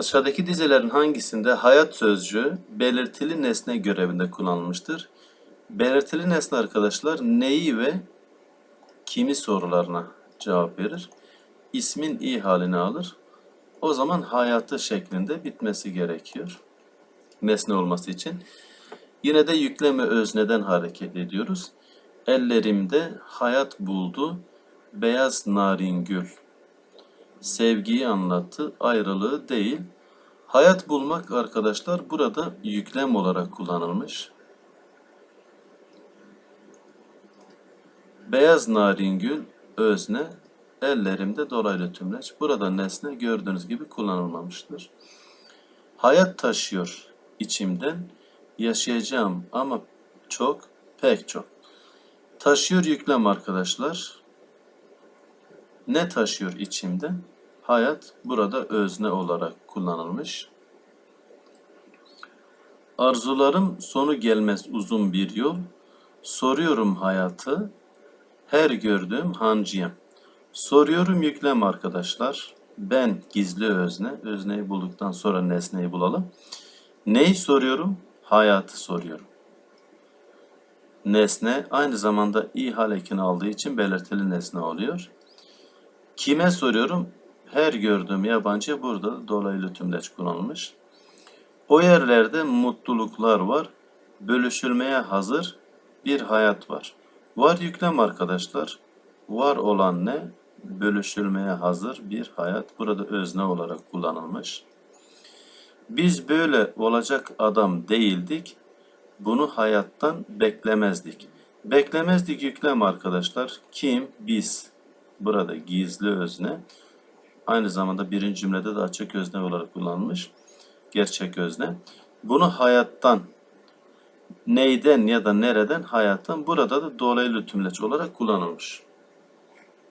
Aşağıdaki dizelerin hangisinde hayat sözcüğü belirtili nesne görevinde kullanılmıştır? Belirtili nesne arkadaşlar neyi ve kimi sorularına cevap verir. İsmin i halini alır. O zaman hayatı şeklinde bitmesi gerekiyor. Nesne olması için. Yine de yükleme özneden hareket ediyoruz. Ellerimde hayat buldu beyaz narin gül. Sevgiyi anlattı, ayrılığı değil. Hayat bulmak arkadaşlar burada yüklem olarak kullanılmış. Beyaz narin gül özne, ellerimde dolaylı tümleç. Burada nesne gördüğünüz gibi kullanılmamıştır. Hayat taşıyor içimden, yaşayacağım ama çok, pek çok. Taşıyor yüklem arkadaşlar. Ne taşıyor içimde? Hayat burada özne olarak kullanılmış. Arzularım sonu gelmez uzun bir yol. Soruyorum hayatı, her gördüğüm hancıyım. Soruyorum yüklem arkadaşlar. Ben gizli özne. Özneyi bulduktan sonra nesneyi bulalım. Neyi soruyorum? Hayatı soruyorum. Nesne aynı zamanda i hal ekini aldığı için belirtili nesne oluyor. Kime soruyorum? Her gördüğüm yabancı burada dolaylı tümleç kullanılmış. O yerlerde mutluluklar var. Bölüşülmeye hazır bir hayat var. Var yüklem arkadaşlar. Var olan ne? Bölüşülmeye hazır bir hayat. Burada özne olarak kullanılmış. Biz böyle olacak adam değildik. Bunu hayattan beklemezdik. Beklemezdik yüklem arkadaşlar. Kim? Biz. Burada gizli özne. Aynı zamanda birinci cümlede de açık özne olarak kullanılmış. Gerçek özne. Bunu hayattan, neyden ya da nereden hayattan burada da dolaylı tümleç olarak kullanılmış.